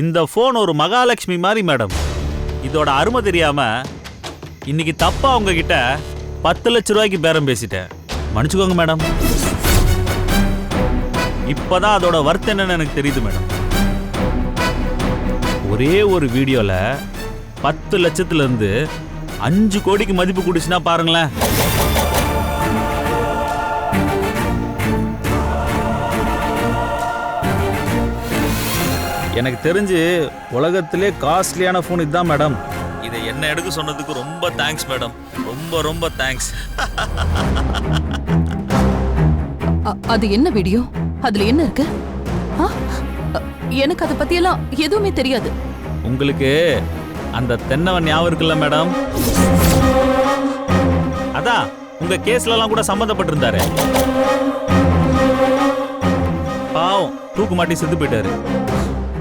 இந்த ஃபோன் ஒரு மகாலட்சுமி மாதிரி மேடம் இதோட அருமை தெரியாம இன்னைக்கு தப்பா உங்ககிட்ட பத்து லட்ச ரூபாய்க்கு பேரம் பேசிட்டேன். மன்னிச்சுக்கோங்க மேடம் இப்பதான் அதோட வர்த் என்னன்னு எனக்கு தெரியுது மேடம் ஒரே ஒரு வீடியோல பத்து லட்சத்துல இருந்து அஞ்சு கோடிக்கு மதிப்பு கூடிச்சுன்னா பாருங்களேன். எனக்கு தெரிஞ்சு உலகத்திலே காஸ்ட்லியான ஃபோன் இதுதான் மேடம் இதை என்ன எடுக்க சொன்னதுக்கு ரொம்ப தேங்க்ஸ் மேடம் ரொம்ப ரொம்ப தேங்க்ஸ் அ- அது என்ன வீடியோ அதுல என்ன இருக்கு? எனக்கு அதை பத்தியெல்லாம் எதுவுமே தெரியாது. உங்களுக்கு அந்த தென்னவன் ஞாபகம் இருக்குல்ல மேடம் அதான் உங்க கேஸ்லலாம் கூட சம்மந்தப்பட்டிருந்தாரு. பாவம் தூக்கு மாட்டி செத்து போயிட்டாரு.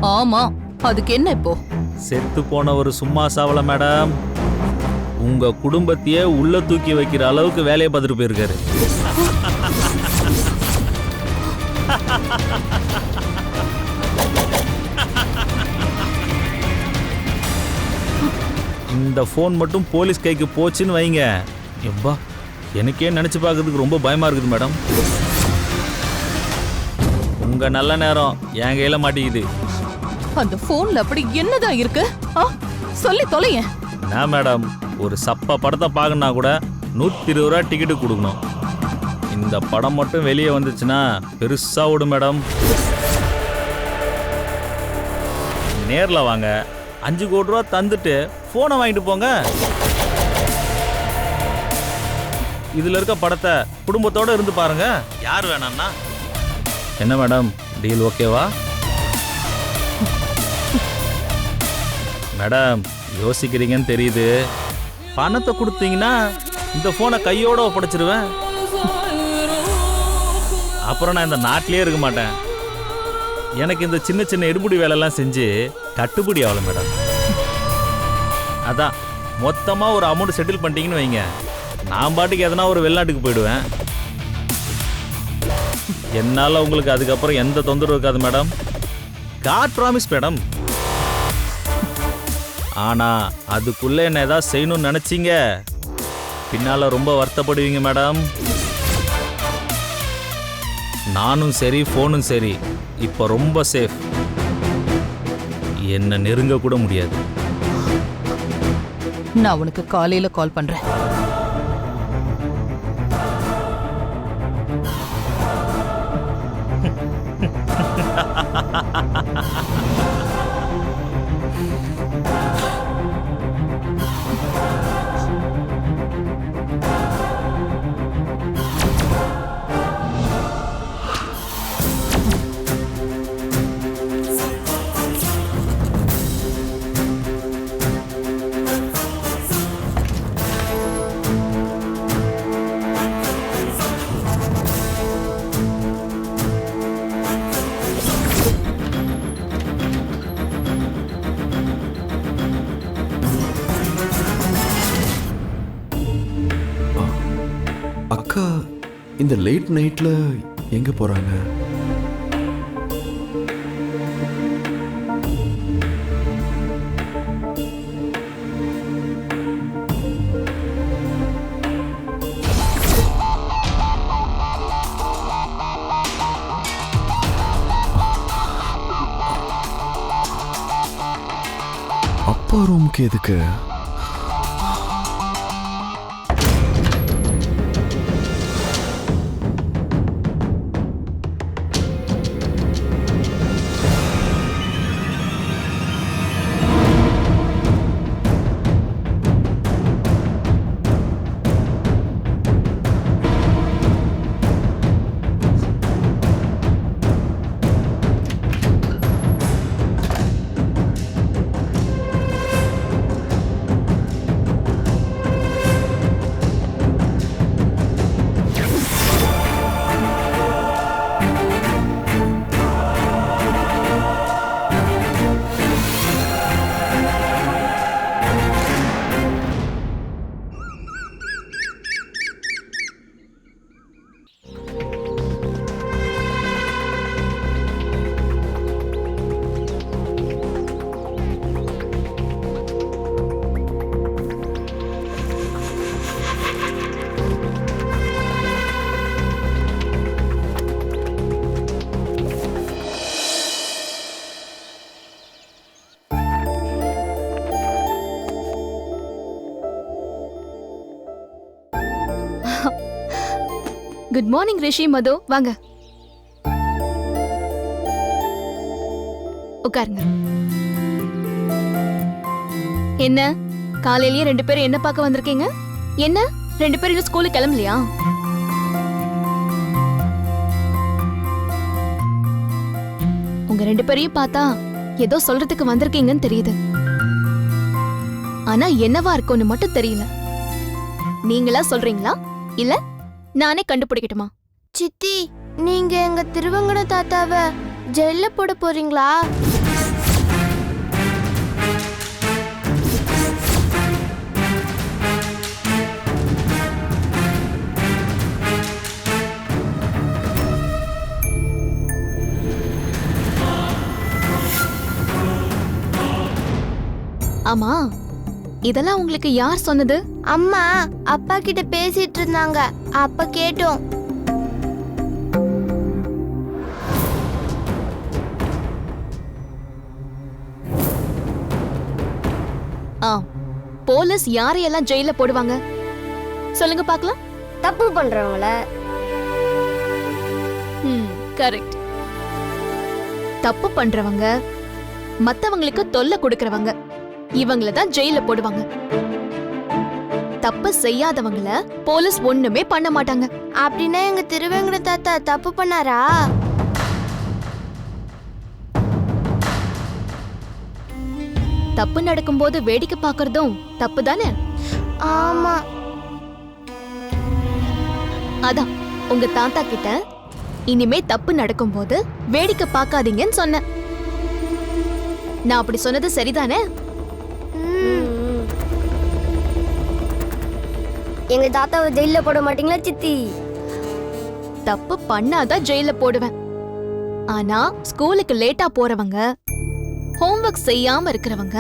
ஆமா அதுக்கு என்ன இப்போ? செத்து போனவர் சும்மா சாவல மேடம். உங்க குடும்பத்தையே உள்ள தூக்கி வைக்கிற அளவுக்கு வேலையை பார்த்துட்டு போயிருக்காரு. இந்த ஃபோன் மட்டும் போலீஸ் கைக்கு போச்சுன்னு வைங்க. எப்பா எனக்கே நினைச்சு பார்க்கறதுக்கு ரொம்ப பயமா இருக்குது மேடம். உங்க நல்ல நேரம் என் கையில மாட்டிக்குது. அந்த போன்ல அப்படி என்னதான் இருக்கு? ஆ? சொல்லி தொலையேன். என்ன மேடம் ஒரு சப்ப படத்தை பார்க்கணுன்னா கூட நூற்றி இருபது ரூபா டிக்கெட்டு கொடுக்கணும். இந்த படம் மட்டும் வெளியே வந்துச்சுன்னா பெருசாக ஓடும் மேடம் நேரில் வாங்க. அஞ்சு கோடி ரூபா தந்துட்டு ஃபோனை வாங்கிட்டு போங்க. இதில் இருக்க படத்தை குடும்பத்தோட இருந்து பாருங்க. யார் வேணாம்னா என்ன மேடம் டீல் ஓகேவா மேடம் யோசிக்கிறீங்கன்னு தெரியுது. பணத்தை கொடுத்தீங்கன்னா இந்த ஃபோனை கையோட ஒப்படைச்சிருவேன். அப்புறம் நான் இந்த நாட்டிலே இருக்க மாட்டேன். எனக்கு இந்த சின்ன சின்ன எடுபடி வேலைலாம் செஞ்சு கட்டுப்படி ஆகலை மேடம். அதான் மொத்தமாக ஒரு அமௌண்ட் செட்டில் பண்ணிட்டீங்கன்னு வைங்க. நான் பாட்டுக்கு எதனா ஒரு வெளிநாட்டுக்கு போயிடுவேன். என்னால் உங்களுக்கு அதுக்கப்புறம் எந்த தொந்தரவு இருக்காது மேடம். God promise madam. ஆனா அதுக்குள்ள என்ன ஏதாவது செய்யணும்னு நினைச்சீங்க? பின்னால ரொம்ப வருத்தப்படுவீங்க மேடம். நானும் சரி ஃபோனும் சரி. இப்போ ரொம்ப சேஃப் என்ன நெருங்க கூட முடியாது. நான் உனக்கு காலையில கால் பண்றேன். லேட் நைட்டில் எங்கே போகிறாங்க அப்பா ரூமுக்கு எதுக்கு? Good morning Rishi Madhu. வாங்க. உட்காருங்க. என்ன? காலையிலயே ரெண்டு பேரும் என்ன பார்க்க வந்திருக்கீங்க? என்ன? ரெண்டு பேரும் இன்னும் ஸ்கூலுக்கு கிளம்பலையா? உங்க ரெண்டு பேரையும் பார்த்தா ஏதோ சொல்றதுக்கு வந்திருக்கீங்கன்னு தெரியுது. ஆனா என்னவா இருக்கும்னு மட்டும் தெரியல. நீங்களா சொல்றீங்களா? இல்ல? நானே கண்டுபிடிக்கட்டுமா? சித்தி நீங்க எங்க திருவங்கட தாத்தாவை ஜெயில போட போறீங்களா? ஆமா. இதெல்லாம் உங்களுக்கு யார் சொன்னது? அம்மா அப்பா கிட்ட பேசிட்டு இருந்தாங்க. அப்ப கேட்டோம். ஆ போலீஸ் யாரையெல்லாம் ஜெயில போடுவாங்க? சொல்லுங்க பார்க்கலாம். தப்பு பண்றவங்கள. ம் கரெக்ட் தப்பு பண்றவங்க மத்தவங்களுக்கு தொல்லை கொடுக்கறவங்க. இவங்கள தான் ஜெயில போடுவாங்க. தப்பு செய்யாதவங்கள போலீஸ் ஒண்ணுமே பண்ண மாட்டாங்க. அப்படின்னா எங்க திருவேங்கட தாத்தா தப்பு பண்ணாரா? தப்பு நடக்கும்போது வேடிக்கை பார்க்கறதும் தப்பு தானே? ஆமா. அதான் உங்க தாத்தா கிட்ட இனிமே தப்பு நடக்கும்போது வேடிக்கை பார்க்காதீங்கன்னு சொன்னேன். நான் அப்படி சொன்னது சரிதானே? எங்க தாத்தாவை ஜெயில போட மாட்டீங்களா சித்தி? தப்பு பண்ணாதான் ஜெயில போடுவேன். ஆனா ஸ்கூலுக்கு லேட்டா போறவங்க ஹோம்ஒர்க் செய்யாம இருக்கிறவங்க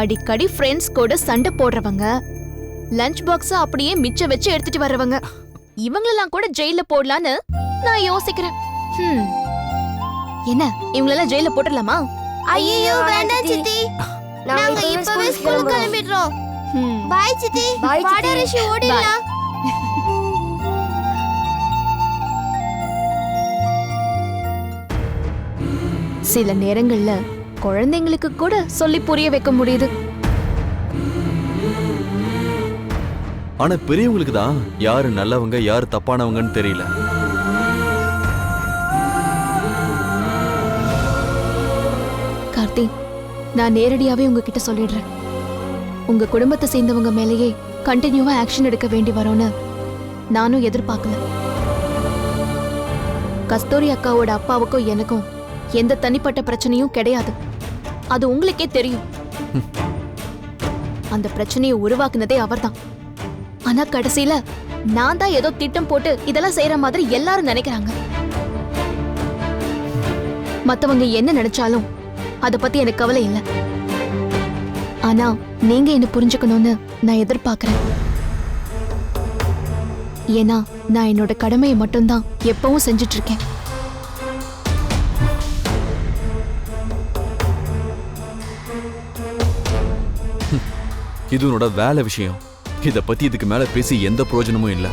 அடிக்கடி ஃப்ரெண்ட்ஸ் கூட சண்டை போடுறவங்க லஞ்ச் பாக்ஸ் அப்படியே மிச்சம் வச்சு எடுத்துட்டு வர்றவங்க இவங்களெல்லாம் கூட ஜெயில போடலான்னு நான் யோசிக்கிறேன். என்ன இவங்களெல்லாம் ஜெயில போட்டுடலாமா? ஐயோ வேண்டாம் சித்தி. நாங்க இப்பவே ஸ்கூல் கிளம்பிடுறோம். பாய் சித்தி வாடா ரிஷி ஓடிடலாம் சில நேரங்கள்ல குழந்தைங்களுக்கு கூட சொல்லி புரிய வைக்க முடியுது. ஆனா பெரியவங்களுக்கு தான் யாரு நல்லவங்க யாரு தப்பானவங்கன்னு தெரியல. கார்த்தி நான் நேரடியாவே உங்ககிட்ட சொல்லிடுறேன். உங்க குடும்பத்தை சேர்ந்தவங்க மேலேயே கண்டினியூவா ஆக்ஷன் எடுக்க வேண்டி வரும்னு நானும் எதிர்பார்க்கல. கஸ்தூரி அக்காவோட அப்பாவுக்கும் எனக்கும் எந்த தனிப்பட்ட பிரச்சனையும் கிடையாது. அது உங்களுக்கே தெரியும். அந்த பிரச்சனையை உருவாக்குனதே அவர்தான். ஆனா கடைசியில நான் தான் ஏதோ திட்டம் போட்டு இதெல்லாம் செய்யற மாதிரி எல்லாரும் நினைக்கிறாங்க. மத்தவங்க என்ன நினைச்சாலும் அத பத்தி எனக்கு கவலை இல்லை. ஆனா நீங்க என்ன புரிஞ்சுக்கணும்னு நான் எதிர்பார்க்கறேன். ஏன்னா நான் என்னோட கடமையை மட்டும்தான் எப்பவும் செஞ்சுட்டு இருக்கேன் இது உன்னோட வேலை விஷயம். இத பத்தி இதுக்கு மேல பேசி எந்த பிரயோஜனமும் இல்ல.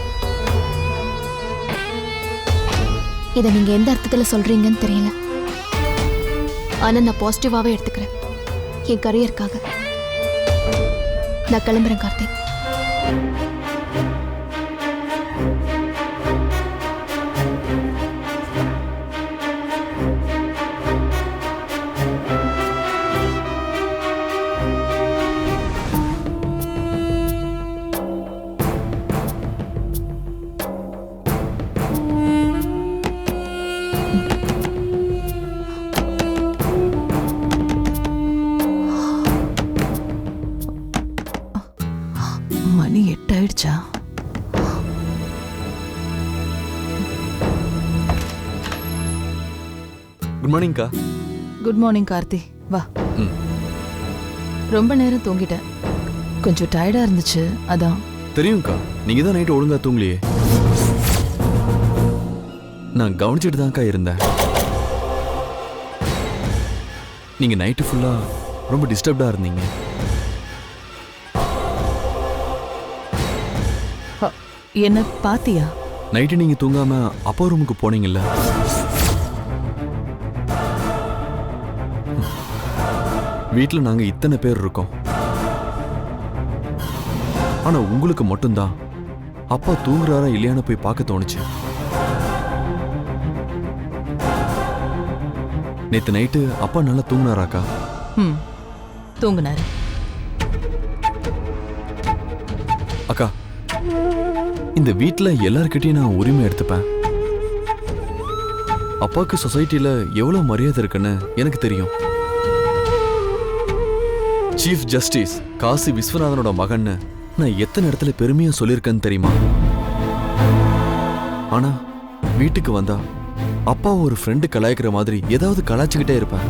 இதை நீங்க எந்த அர்த்தத்துல சொல்றீங்கன்னு தெரியல. ஆனா நான் பாசிட்டிவாவே எடுத்துக்கிறேன். என் கரியருக்காக நான் கிளம்புறேன் மார்னிங்க்கா குட் மார்னிங் கார்த்தி வா. ரொம்ப நேரம் தூங்கிட்டேன். கொஞ்சம் டயர்டா இருந்துச்சு அதான். தெரியும்க்கா நீங்க தான் நைட்டு ஒழுங்கா தூங்கலையே. நான் கவனிச்சிட்டு தான்க்கா இருந்தேன். நீங்க நைட்டு ஃபுல்லா ரொம்ப டிஸ்டர்ப்டா இருந்தீங்க. என்ன பாத்தியா? நைட்டு நீங்க தூங்காம அப்பா ரூமுக்கு போனீங்கல்ல? வீட்ல நாங்க இத்தனை பேர் இருக்கோம். ஆனா உங்களுக்கு மட்டும்தான். அப்பா தூங்குறாரா இல்லையான்னு போய் பார்க்க தோணுச்சு. நேத்து நைட்டு அப்பா நல்லா தூங்குனாராக்கா? ம். தூங்குனாரு. அக்கா இந்த வீட்ல எல்லார்கிட்டயும் நான் உரிமை எடுத்துப்பேன். அப்பாவுக்கு சொசைட்டில எவ்வளவு மரியாதை இருக்குன்னு எனக்கு தெரியும். சீஃப் ஜஸ்டிஸ் காசி விஸ்வநாதனோட மகன்னு நான் எத்தனை இடத்துல பெருமையா சொல்லியிருக்கேன்னு தெரியுமா? ஆனா வீட்டுக்கு வந்தா அப்பா ஒரு ஃப்ரெண்டு கலாய்க்கிற மாதிரி ஏதாவது கலாய்ச்சிக்கிட்டே இருப்பார்.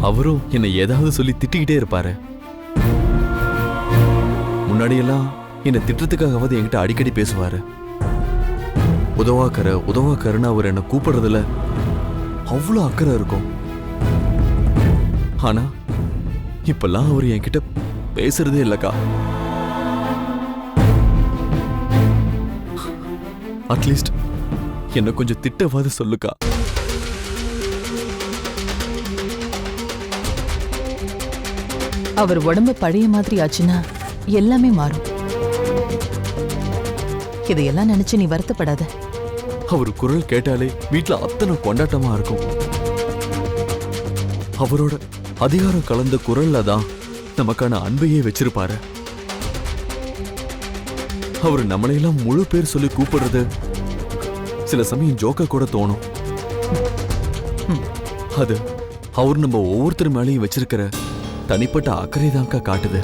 அவரும் என்னை ஏதாவது சொல்லி திட்டிக்கிட்டே இருப்பாரு. முன்னாடியெல்லாம் என்னை திட்டத்துக்காகவாது என்கிட்ட அடிக்கடி பேசுவாரு. உதவாக்கர உதவாக்கருன்னு அவர் என்னை கூப்பிடுறதுல அவ்வளோ அக்கறை இருக்கும். ஆனா இப்பெல்லாம் அவர் என்கிட்ட பேசுறதே இல்லக்கா. அட்லீஸ்ட் என்ன கொஞ்சம் திட்டவாது சொல்லுக்கா. அவர் உடம்பு பழைய மாதிரி ஆச்சுன்னா எல்லாமே மாறும். இதையெல்லாம் நினைச்சு நீ வருத்தப்படாத. அவர் குரல் கேட்டாலே வீட்ல அத்தனை கொண்டாட்டமா இருக்கும். அவரோட அதிகாரம் கலந்த குரல்ல தான் நமக்கான அன்பையே வச்சிருப்பாரு. அவர் நம்மளையெல்லாம் முழு பேர் சொல்லி கூப்பிடுறது சில சமயம் ஜோக்க கூட தோணும். அது அவர் நம்ம ஒவ்வொருத்தர் மேலேயும் வச்சிருக்கிற தனிப்பட்ட அக்கறை தான்க்கா காட்டுது.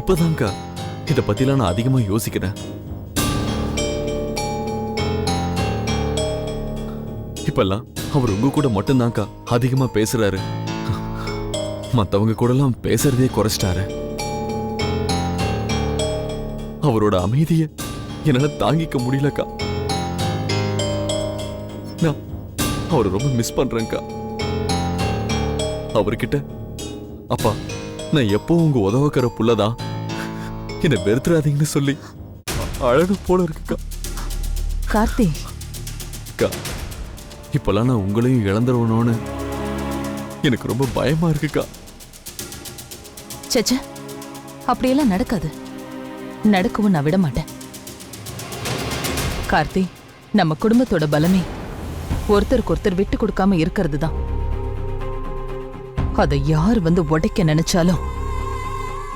இப்பதான்க்கா இதை பத்திலாம் நான் அதிகமா யோசிக்கிறேன். இப்பெல்லாம் அவர் உங்க கூட மட்டும்தான்க்கா அதிகமா பேசுறாரு. மத்தவங்க கூடலாம் பேசுறதே குறைச்சிட்டாரு. அவரோட அமைதிய என்னால தாங்கிக்க முடியலக்கா. நான் அவரை ரொம்ப மிஸ் பண்றேன்க்கா. அவர்கிட்ட அப்பா நான் எப்போ உங்க உதவக்கிற புள்ளதான் என்னை வெறுத்துறாதீங்கன்னு சொல்லி அழகு போல இருக்குக்கா. கார்த்தி. இப்பெல்லாம் நான் உங்களையும் இழந்துருவனோன்னு எனக்கு ரொம்ப பயமா இருக்குக்கா. சச்சா அப்படியெல்லாம் நடக்காது. நடக்கவும் நான் விட மாட்டேன் கார்த்தி நம்ம குடும்பத்தோட பலமே ஒருத்தருக்கு ஒருத்தர் விட்டு கொடுக்காம இருக்கிறது தான் அதை யார் வந்து உடைக்க நினைச்சாலும்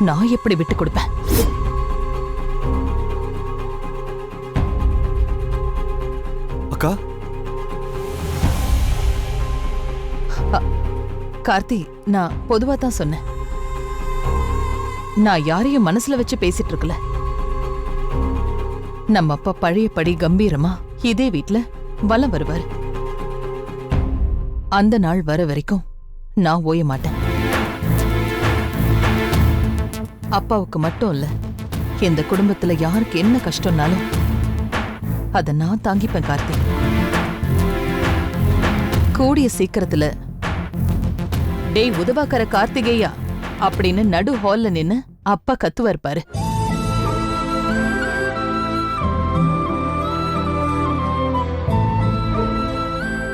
நான் எப்படி விட்டு கொடுப்பேன்? கார்த்தி நான் பொதுவா தான் சொன்னேன். நான் யாரையும் மனசுல வச்சு பேசிட்டு இருக்கல. நம்ம அப்பா பழையபடி கம்பீரமா இதே வீட்ல வலம் வருவார். அந்த நாள் வர வரைக்கும் நான் ஓய மாட்டேன். அப்பாவுக்கு மட்டும் இல்ல இந்த குடும்பத்துல யாருக்கு என்ன கஷ்டம்னாலும் அத நான் தாங்கிப்பேன் கார்த்தி. கூடிய சீக்கிரத்துல டேய் உதவாக்கற கார்த்திகேயா. அப்படின்னு நடு ஹால்ல நின்னு அப்பா கத்துவார் பாரு.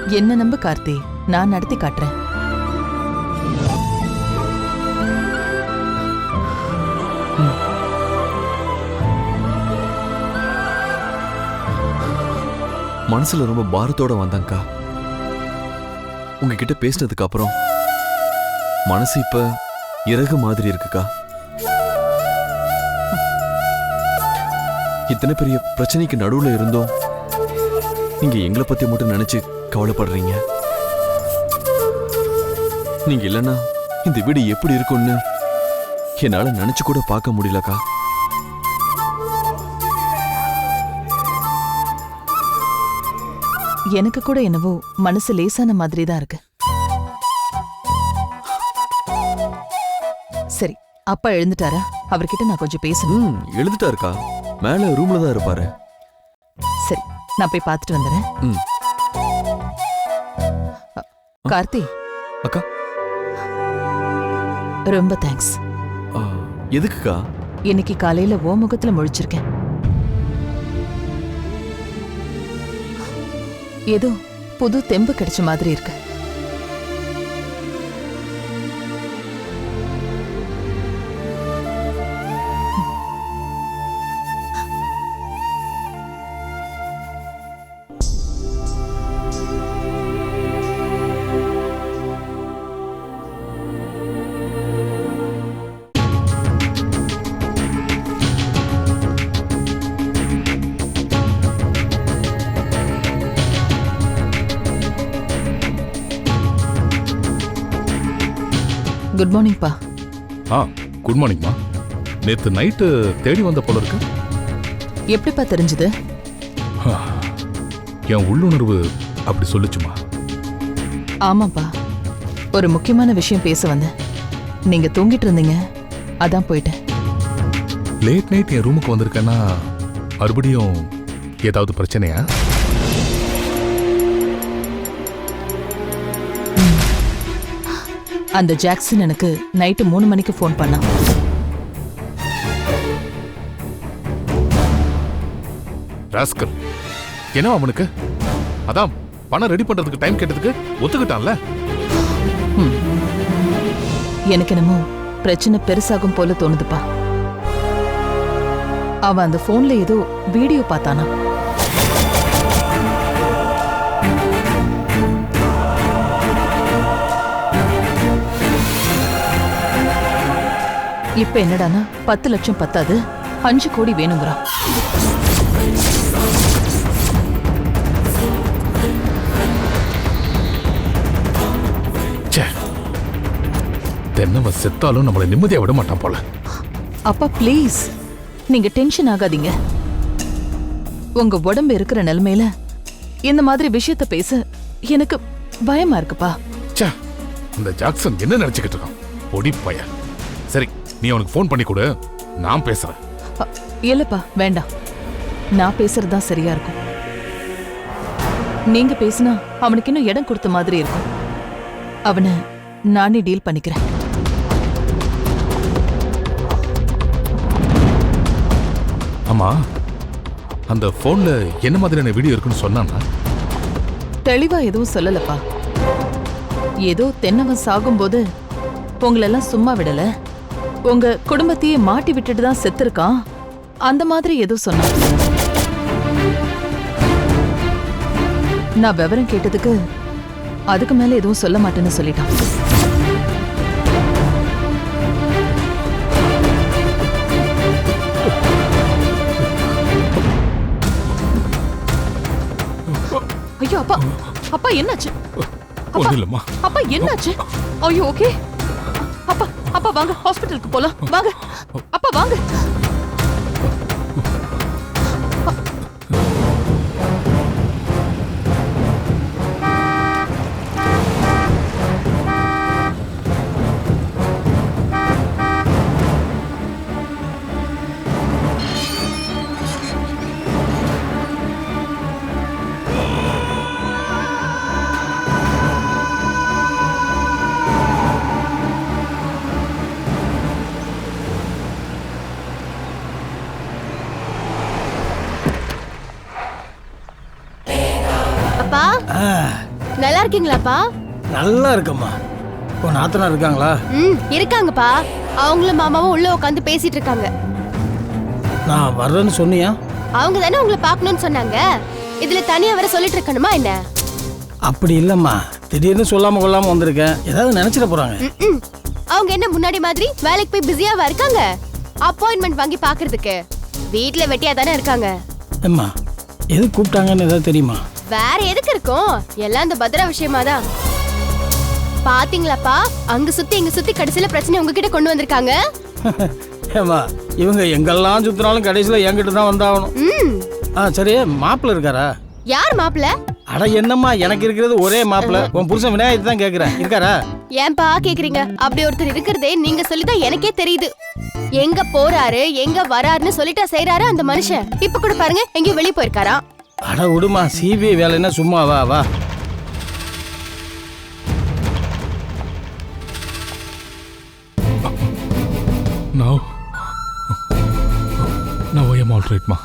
என்ன நம்பு கார்த்தி? நான் நடத்தி காட்டுறேன். மனசுல ரொம்ப பாரத்தோட வந்தாங்கக்கா உங்ககிட்ட பேசினதுக்கு அப்புறம் மனசு இப்ப இறகு மாதிரி இருக்குக்கா. இத்தனை பெரிய பிரச்சனைக்கு நடுவுல இருந்தோம். நீங்க எங்களை பத்தி மட்டும் நினைச்சு கவலைப்படுறீங்க. நீங்க இல்லைன்னா இந்த வீடு எப்படி இருக்கும்னு என்னால நினைச்சு கூட பார்க்க முடியலக்கா. எனக்கு கூட என்னவோ மனசு லேசான மாதிரி தான் இருக்கு. அப்பா எழுந்துட்டாரா? அவர்கிட்ட நான் கொஞ்சம் பேசணும். ம் எழுதிட்டாருக்கா மேல ரூம்ல தான் இருப்பாரு. சரி நான் போய் பார்த்துட்டு வந்துடுறேன் ம். கார்த்தி. அக்கா. ரொம்ப தேங்க்ஸ் ஆ, எதுக்குக்கா? இன்னைக்கு காலையில ஓ முகத்துல முழிச்சிருக்கேன். ஏதோ புது தெம்பு கிடைச்ச மாதிரி இருக்கு. குட் மார்னிங் பா ஆ குட் மார்னிங்மா நேத்து நைட்டு தேடி வந்த போல இருக்கு. எப்படிப்பா தெரிஞ்சது? என் உள்ளுணர்வு அப்படி சொல்லுச்சுமா ஆமாப்பா. ஒரு முக்கியமான விஷயம் பேச வந்தேன். நீங்க தூங்கிட்டு இருந்தீங்க. அதான் போயிட்டேன். லேட் நைட் என் ரூமுக்கு வந்திருக்கேன்னா மறுபடியும் ஏதாவது பிரச்சனையா? அந்த ஜாக்சன் எனக்கு நைட்டு மூணு மணிக்கு ஃபோன் பண்ணான் ராஸ்கல் என்ன அவனுக்கு? அதான் பணம் ரெடி பண்றதுக்கு டைம் கேட்டதுக்கு ஒத்துக்கிட்டான்ல? எனக்கு என்னமோ பிரச்சனை பெருசாகும் போல தோணுதுப்பா. அவன் அந்த போன்ல ஏதோ வீடியோ பார்த்தானா? இப்ப என்னடானா பத்து லட்சம் பத்தாது? அஞ்சு கோடி வேணுங்கிறான். தென்னவன் செத்தாலும் நம்மளை நிம்மதியா விட மாட்டான் போல. அப்பா ப்ளீஸ் நீங்க டென்ஷன் ஆகாதீங்க. உங்க உடம்பு இருக்கிற நிலைமையில இந்த மாதிரி விஷயத்த பேச எனக்கு பயமா இருக்குப்பா. அந்த ஜாக்சன் என்ன நினைச்சுக்கிட்டு இருக்கான்? பொடி பையன். நீ அவனுக்கு ஃபோன் பண்ணி கொடு. நான் பேசுறேன். இல்லப்பா வேண்டாம். நான் பேசுறது தான் சரியா இருக்கும். நீங்க பேசினா அவனுக்கு இன்னும் இடம் கொடுத்த மாதிரி இருக்கும். அவனை நானே டீல் பண்ணிக்கிறேன். ஆமா அந்த போன்ல என்ன மாதிரியான வீடியோ இருக்குன்னு சொன்னானா? தெளிவா எதுவும் சொல்லலப்பா. ஏதோ தென்னவன் சாகும்போது உங்களெல்லாம் சும்மா விடல. உங்க குடும்பத்தையே மாட்டி விட்டுட்டு தான் செத்துருக்கான் அந்த மாதிரி ஏதோ சொன்னான். நான் விவரம் கேட்டதுக்கு அதுக்கு மேல எதுவும் சொல்ல மாட்டேன்னு சொல்லிட்டான். ஐயோ அப்பா அப்பா என்னாச்சு? அப்பா என்னாச்சு? ஐயோ ஓகே. அப்பா வாங்க ஹாஸ்பிட்டலுக்கு போலாம். வாங்க. அப்பா வாங்க. இருக்கீங்களாப்பா? நல்லா இருக்கம்மா. உன் நாத்தனா இருக்காங்களா? ம் இருக்காங்கப்பா. அவங்களும் மாமாவும் உள்ள உட்காந்து பேசிட்டு இருக்காங்க. நான் வர்றேன்னு சொன்னியா? அவங்க தானே உங்களை பார்க்கணும்னு சொன்னாங்க. இதுல தனியா வர சொல்லிட்டு இருக்கணுமா என்ன? அப்படி இல்லம்மா. திடீர்னு சொல்லாம கொள்ளாம வந்திருக்கேன் ஏதாவது நினைச்சிட போறாங்க. ம்ம். அவங்க என்ன முன்னாடி மாதிரி வேலைக்கு போய் பிஸியாவா இருக்காங்க? அப்பாயின்மெண்ட் வாங்கி பாக்குறதுக்கு வீட்ல வெட்டியா தானே இருக்காங்க. அம்மா எது கூப்பிட்டாங்கன்னு ஏதாவது தெரியுமா? வேற எதுக்கு இருக்கும்? எல்லாம் இந்த பத்ரா விஷயமா தான் பாத்தீங்களாப்பா? அங்க சுத்தி இங்க சுத்தி கடைசியில பிரச்சனை உங்ககிட்ட கொண்டு வந்திருக்காங்க. ஏம்மா இவங்க எங்கெல்லாம் சுத்தினாலும் கடைசியில் என்கிட்ட தான் வந்தாகணும். ம். ஆ சரி மாப்பிள்ள இருக்காரா? யார் மாப்பிள்ள? அட என்னம்மா எனக்கு இருக்கிறது ஒரே மாப்பிள்ள. உன் புருஷன் விநாயகத்தை தான் கேட்குறேன் இருக்காரா? ஏன்பா கேக்குறீங்க? அப்படி ஒருத்தர் இருக்கிறதே நீங்க சொல்லிதான் எனக்கே தெரியுது. எங்க போறாரு எங்க வராருன்னு சொல்லிட்டா செய்யறாரு அந்த மனுஷன்? இப்ப கூட பாருங்க எங்கேயும் வெளிய போயிருக்காராம். அட விடுமா சிபிஐ வேலைன்னா சும்மா வா வா Now, now I am all right, Ma.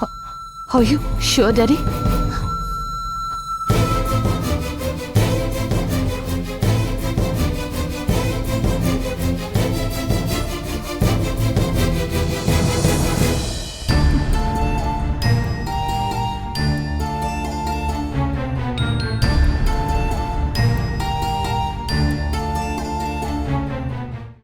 Are you sure, Daddy?